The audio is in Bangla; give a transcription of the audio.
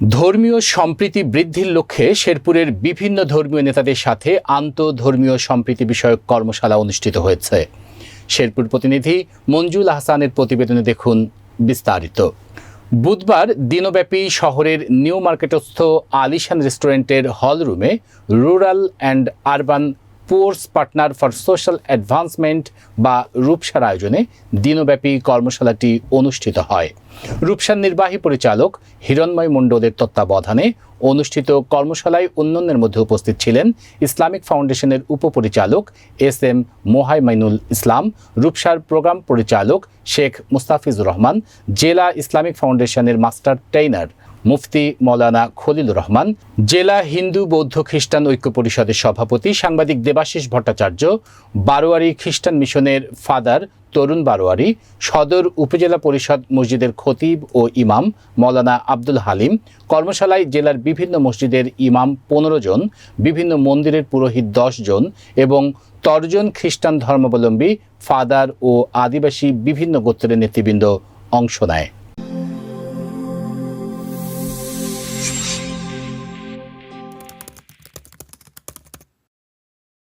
ধর্মীয় সম্প্রীতি বৃদ্ধির লক্ষ্যে শেরপুরের বিভিন্ন ধর্মীয় নেতাদের সাথে আন্তঃধর্মীয় সম্প্রীতি বিষয়ক কর্মশালা অনুষ্ঠিত হয়েছে। শেরপুর প্রতিনিধি মঞ্জুল আহসানের প্রতিবেদনে দেখুন বিস্তারিত। বুধবার দিনব্যাপী শহরের নিউ মার্কেটস্থ আলিশান রেস্টুরেন্টের হল রুমে rural and urban poor's partner for social advancement বা রূপসার আয়োজনে দিনব্যাপী কর্মশালাটি অনুষ্ঠিত হয়। রূপসার নির্বাহী পরিচালক হিরণময় মণ্ডলের তত্ত্বাবধানে অনুষ্ঠিত কর্মশালায় অন্যান্যের মধ্যে উপস্থিত ছিলেন ইসলামিক ফাউন্ডেশনের উপপরিচালক এস এম মোহাইমাইনুল ইসলাম, রূপসার প্রোগ্রাম পরিচালক শেখ মুস্তাফিজুর রহমান, জেলা ইসলামিক ফাউন্ডেশনের মাস্টার ট্রেইনার মুফতি মৌলানা খলিল রহমান, জেলা হিন্দু বৌদ্ধ খ্রিস্টান ঐক্য পরিষদের সভাপতি সাংবাদিক দেবাশিস ভট্টাচার্য, বারোয়ারি খ্রিস্টান মিশনের ফাদার তরুণ বারোয়ারি, সদর উপজেলা পরিষদ মসজিদের খতিব ও ইমাম মৌলানা আব্দুল হালিম, কর্মশালায় জেলার বিভিন্ন মসজিদের ইমাম পনেরো জন, বিভিন্ন মন্দিরের পুরোহিত দশ জন এবং তর্জন খ্রিস্টান ধর্মাবলম্বী ফাদার ও আদিবাসী বিভিন্ন গোত্রের নেতৃবৃন্দ অংশ নেয়।